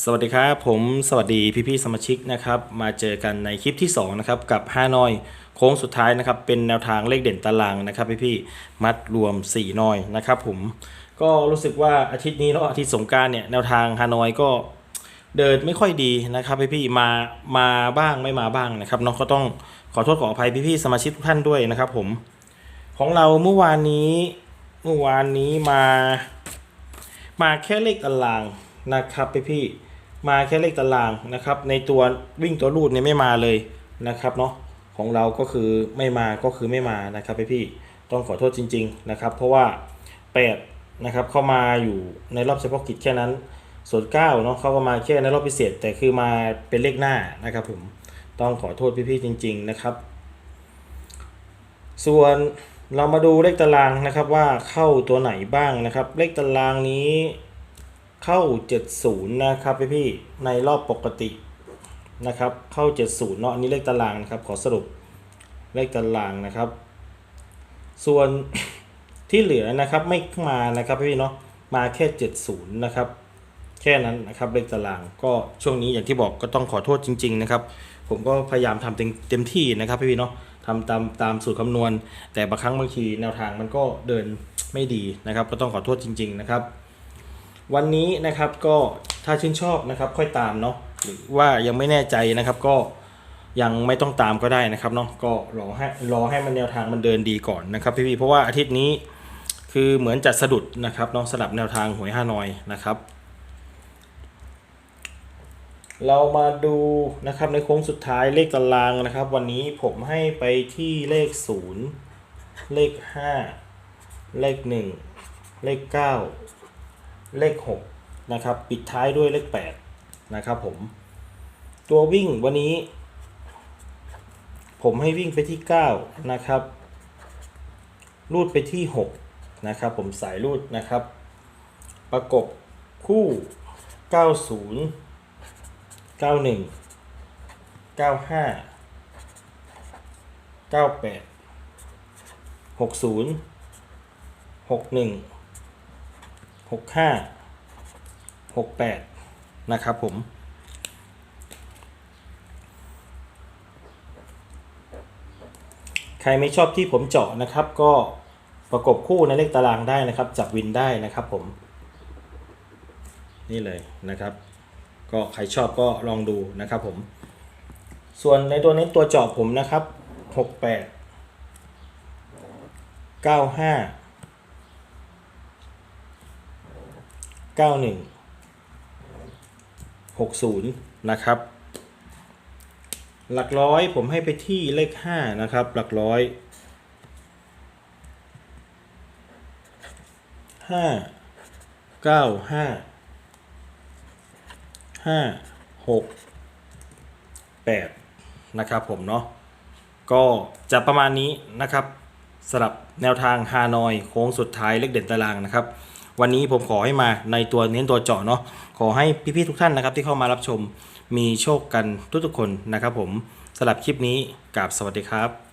สวัสดีครับผมสวัสดีพี่ๆสมาชิกนะครับมาเจอกันในคลิปที่2นะครับกับฮานอยโค้งสุดท้ายนะครับเป็นแนวทางเลขเด่นตารางนะครับพี่ๆมัดรวม4นอยนะครับผมก็รู้สึกว่าอาทิตย์นี้เนาะอาทิตย์สงการเนี่ยแนวทางฮานอยก็เดินไม่ค่อยดีนะครับพี่ๆมามาบ้างไม่มาบ้างนะครับเนาะก็ต้องขอโทษขออภัยพี่ๆสมาชิกทุกท่านด้วยนะครับผมของเราเมื่อวานนี้เมื่อวานนี้มา มาแค่เลขตาราง นะครับพี่พี่ๆมาแค่เลขตารางนะครับ ในตัววิ่งตัวรูดเนี่ยไม่มาเลยนะครับเนาะของเราก็คือไม่มาก็คือไม่มานะครับพี่พี่ๆต้องขอโทษจริง ๆนะครับ เพราะว่า 8 นะครับเข้ามาอยู่ในรอบเฉพาะกิจแค่นั้น ส่วน9เนาะเขาก็มาแค่ในรอบพิเศษ แต่คือมาเป็นเลขหน้านะครับผมต้องขอโทษพี่ๆจริง ๆนะครับ ส่วนเรามาดูเลขตารางนะครับว่าเข้าตัวไหนบ้างนะครับ เลขตารางนี้ เข้า 70 นะครับพี่พี่ในรอบปกตินะครับเข้า 70 เนาะอันนี้เลขตารางนะครับขอสรุปเลขตารางนะครับ ส่วนที่เหลือนะครับไม่มานะครับพี่ๆเนาะมาแค่ 70 นะครับ แค่นั้นนะครับเลขตารางก็ช่วงนี้อย่างที่บอกก็ต้องขอโทษจริง ๆ นะครับ ผมก็พยายามทำเต็มเต็มที่นะครับพี่ๆเนาะทำตามตามสูตรคำนวณ แต่บางครั้งบางทีแนวทางมันก็เดินไม่ดีนะครับ ก็ต้องขอโทษจริง ๆ นะครับ วันนี้นะครับก็ถ้าชื่นชอบนะครับค่อยตามเนาะหรือว่ายังไม่แน่ใจนะครับก็ยังไม่ต้องตามก็ได้นะครับเนาะก็รอให้รอให้มันแนวทางมันเดินดีก่อนนะครับพี่ๆเพราะว่าอาทิตย์นี้คือเหมือนจะสะดุดนะครับเนาะสลับแนวทางหวยฮานอยนะครับ เรามาดูนะครับในโค้งสุดท้ายเลขตารางนะครับ วันนี้ผมให้ไปที่เลข 0 เลข 5 เลข 1 เลข 9 เลข 6 นะครับ ปิดท้ายด้วยเลข 8 นะครับผม ตัววิ่งวันนี้ ผมให้วิ่งไปที่ 9 นะครับ รูดไปที่ 6 นะครับ ผมสายรูดนะครับ ประกบคู่ 90เก้าหนึ่งเก้า หกห้าหกแปดนะครับผม ใครไม่ชอบที่ผมเจาะนะครับ ก็ประกบคู่ในเลขตารางได้นะครับ จับวินได้นะครับผม นี่เลยนะครับ ก็ใครชอบก็ลองดูนะครับผม ส่วนในตัวนี้ตัวเจาะผมนะครับ68 95 91 60 นะครับ หลักร้อยผมให้ไปที่เลข 5 นะครับ หลักร้อย 5 9 5ห้าหกแปดนะครับผมเนาะก็จะประมาณนี้นะครับสำหรับแนวทางฮานอยโค้งสุดท้ายเลขเด่นตารางนะครับ วันนี้ผมขอให้มาในตัวเน้นตัวเจาะเนาะขอให้พี่ๆทุกท่านนะครับที่เข้ามารับชมมีโชคกันทุกๆคนนะครับผมสำหรับคลิปนี้กราบสวัสดีครับ